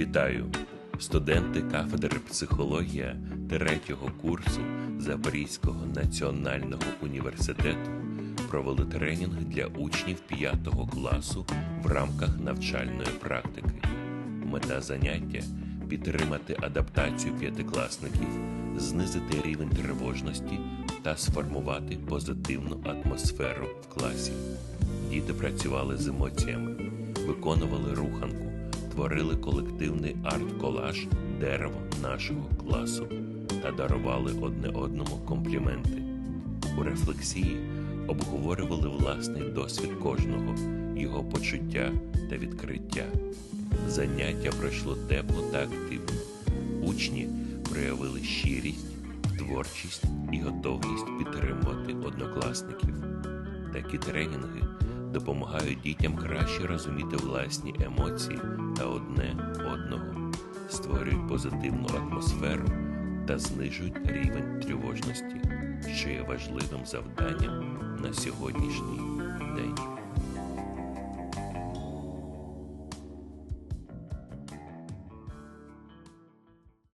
Вітаю! Студенти кафедри психологія третього курсу Запорізького національного університету провели тренінг для учнів 5 класу в рамках навчальної практики. Мета заняття підтримати адаптацію п'ятикласників, знизити рівень тривожності та сформувати позитивну атмосферу в класі. Діти працювали з емоціями, виконували руханку, творили колективний арт-колаж дерево нашого класу та дарували одне одному компліменти. У рефлексії обговорювали власний досвід кожного, його почуття та відкриття. Заняття пройшло тепло та активно. Учні проявили щирість, творчість і готовність підтримувати однокласників. Такі тренінги допомагають дітям краще розуміти власні емоції та одне одного, створюють позитивну атмосферу та знижують рівень тривожності, що є важливим завданням на сьогоднішній.